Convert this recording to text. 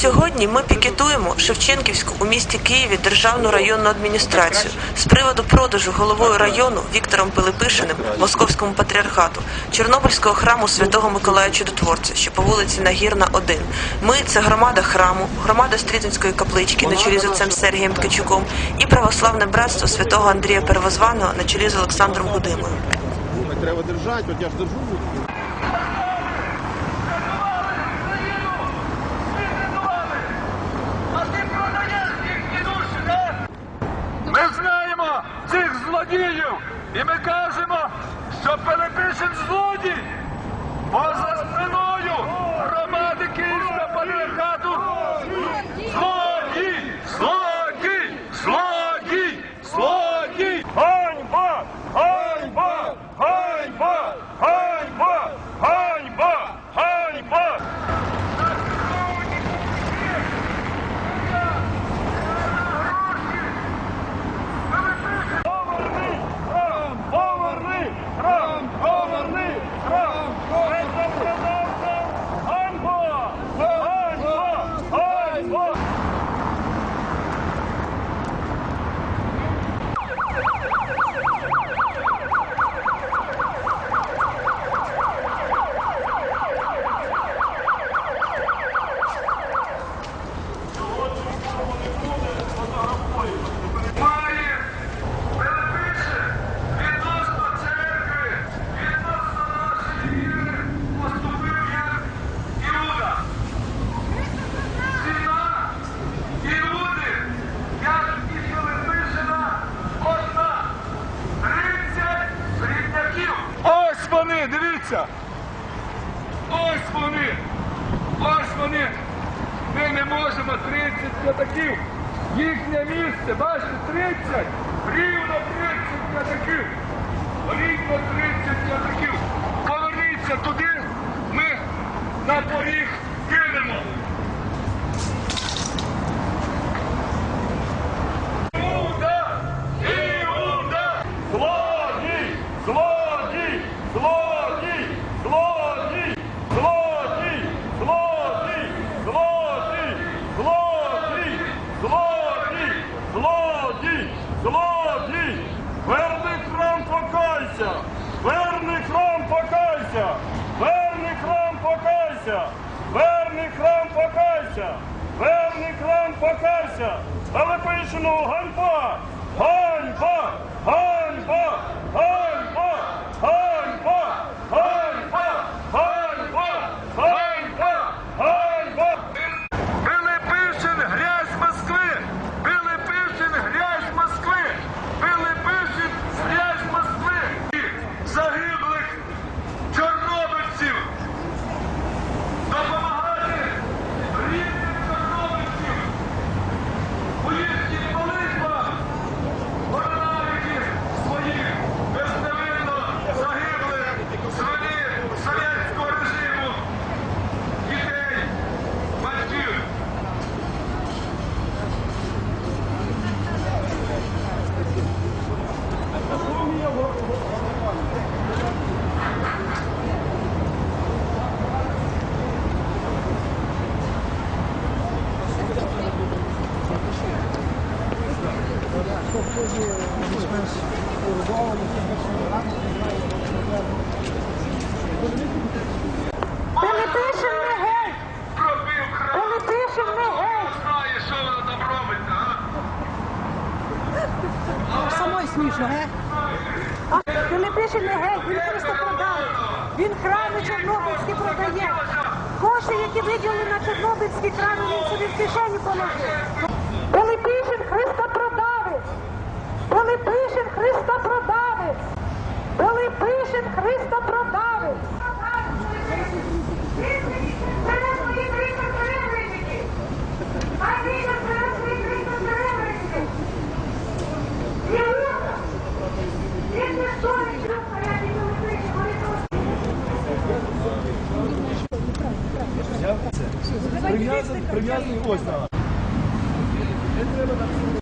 Сьогодні ми пікетуємо Шевченківську у місті Києві державну районну адміністрацію з приводу продажу головою району Віктором Пилипишиним Московському патріархату Чорнобильського храму Святого Миколая Чудотворця, що по вулиці Нагірна, 1. Ми це громада храму, громада Стрітинської каплички на чолі з отцем Сергієм Ткачуком і православне братство святого Андрія Первозваного на чолі з Олександром Гудимою. Треба держати, от я ж держу. А ти продаєш їхні душі, да? Ми знаємо цих злодіїв, і ми кажемо, що Пилипишин злодій, бо за спиною громади Київського патріархату злодій, злодій, злодій, злодій! Ганьба! Ганьба! Ганьба! Ганьба! Ганьба! Ганьба! Поверни храм! Поверни храм! Поверни храм! Рекомендація! Ганьба! Ганьба! Ганьба! має перепише відносно церкви, відносно нашої віри поступив як Іуда. Ціна Іуди, як і Филипишина, одна. 30 срібняків. Ось вони, дивіться. Ось вони. Ось вони. Ми не можемо 30 п'ятаків. Їхнє місце, бачите, 30, рівно 30 п'ятаків. Рівно 30 п'ятаків. Поверніться туди, ми на поріг кинемо. Іуда! Злодій! Злодій! Злодій! Злодій! Злодій! Злодій! Злодій! Злодій! Злодій! Злодій! Злодій! Верни храм, покайся! Верний храм, покайся! Верний храм, покайся! Верний храм, покайся! Верний храм, покайся! Пилипишину ганьба! Ганьба! Ганьба! Ганьба! Геть! Пробив храм. Пилипишин не геть! Знає, що вона там робить, а? Самой смішно, ге? А Пилипишин не геть, він просто продав. Він храми Чорнобильські продає. Кошти, які виділили на Чорнобильські храми, він собі в кишені положив. прив'язаний ось. Не треба так